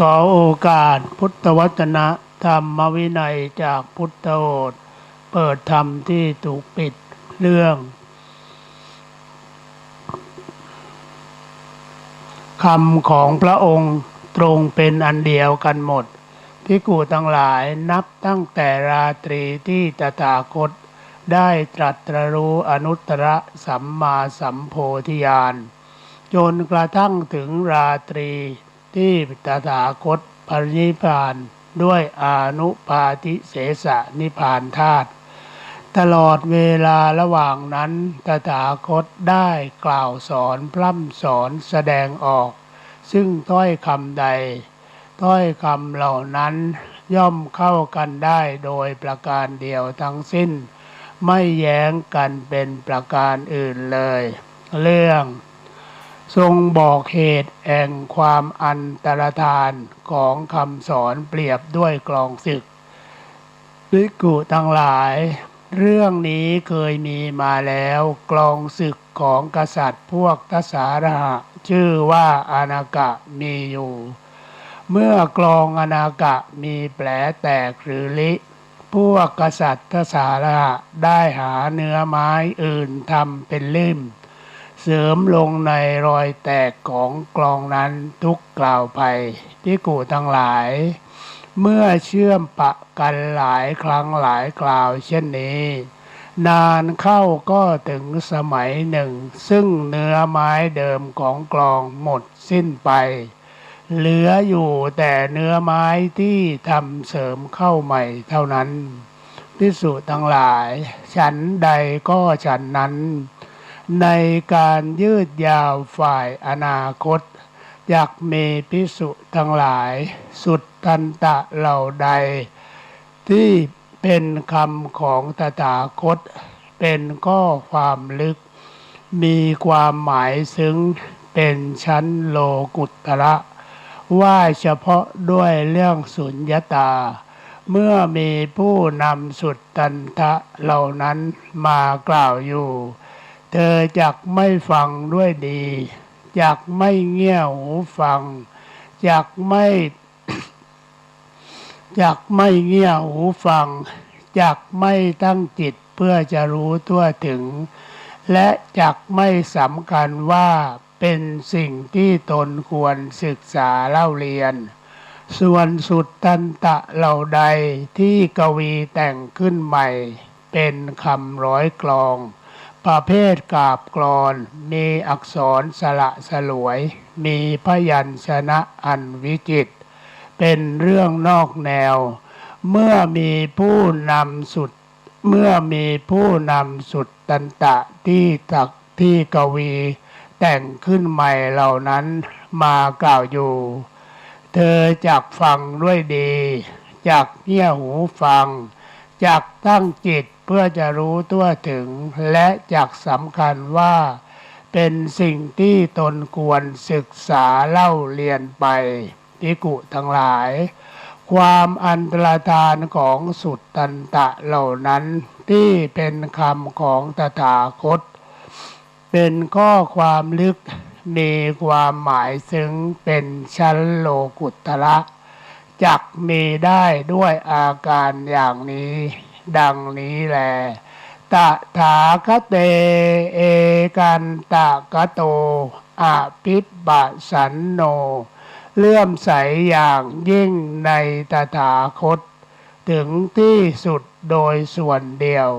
ขอโอกาสพุทธวจนะธรรมวินัยจากพุทธโอษเปิดธรรมที่ถูกปิดเรื่อง คำของพระองค์ตรงเป็นอันเดียวกันหมดพิกูทั้งหลายนับตั้งแต่ราตรีที่ตถาคต ได้ตรัสรู้อนุตตรสัมมาสัมโพธิญาณ จนกระทั่งถึงราตรี ที่ตถาคตปรินิพานด้วยอนุปาทิเสสนิพพานธาตุตลอดเวลาระหว่างนั้นตถาคตได้กล่าวสอนพร่ำสอนแสดงออก ซึ่งถ้อยคำใด ถ้อยคำเหล่านั้นย่อมเข้ากันได้โดยประการเดียวทั้งสิ้น ไม่แย้งกันเป็นประการอื่นเลย เรื่อง ทรงบอกเหตุแห่งความอันตรธานของคำสอนเปรียบด้วยกลองศึกภิกุทั้งหลาย เรื่องนี้เคยมีมาแล้วกลองศึกของกษัตริย์พวกทสารหะชื่อว่าอานากะมีอยู่ เมื่อกลองอานากะมีแผลแตกหรือลิพวกกษัตริย์ทสารหะได้หาเนื้อไม้อื่นทำเป็นลิ่ม เสริมลงในรอยแตกของกลองนั้นทุกกล่าวไปที่กูทั้งหลาย เมื่อเชื่อมปะกันหลายครั้งหลายกล่าวเช่นนี้ นานเข้าก็ถึงสมัยหนึ่ง ซึ่งเนื้อไม้เดิมของกลองหมดสิ้นไป เหลืออยู่แต่เนื้อไม้ที่ทำเสริมเข้าใหม่เท่านั้นพิสูจน์ทั้งหลาย ฉันใดก็ฉันนั้น ในการยืดยาวฝ่ายอนาคต อยากมีพิสุทั้งหลาย สุดทันตะเหล่าใด ที่เป็นคำของตถาคต เป็นข้อความลึก มีความหมายซึ้งเป็นชั้นโลกุตระว่าเฉพาะด้วยเรื่องสุญญตา เมื่อมีผู้นำสุดตันทะเหล่านั้นมากล่าวอยู่ เธอจักไม่ฟังด้วยดีจักไม่เงี่ยหูฟังจักไม่จักไม่เงี่ยหูฟังจักไม่ตั้งจิตเพื่อจะรู้ทั่วถึง และจักไม่สำคัญว่าเป็นสิ่งที่ตนควรศึกษาเล่าเรียน ส่วนสุดตันตะเหล่าใดที่กวีแต่งขึ้นใหม่ เป็นคำร้อยกลอง ประเภทกาบกรอน มีอักษรสละสลวย มีพยัญชนะอันวิจิต เป็นเรื่องนอกแนว เมื่อมีผู้นำสุด เมื่อมีผู้นำสุดตันตะที่ตักที่กวี แต่งขึ้นใหม่เหล่านั้นมากล่าวอยู่ เธอจักฟังด้วยดี จักเงี่ยหูฟัง จักตั้งจิต เพื่อจะรู้ตัวถึงและจักสำคัญว่า เป็นสิ่งที่ตนควรศึกษาเล่าเรียนไปทิกุทั้งหลาย ความอันตรธานของสุดตันตะเหล่านั้นที่เป็นคำของตถาคต เป็นข้อความลึกมีความหมายซึ่งเป็นชั้นโลกุตระจักมีได้ด้วยอาการอย่างนี้ ดังนี้แลตถาคเต เอกันตะกะโตอภิปะสันโน เลื่อมใสอย่างยิ่งในตถาคต ถึงที่สุดโดยส่วนเดียว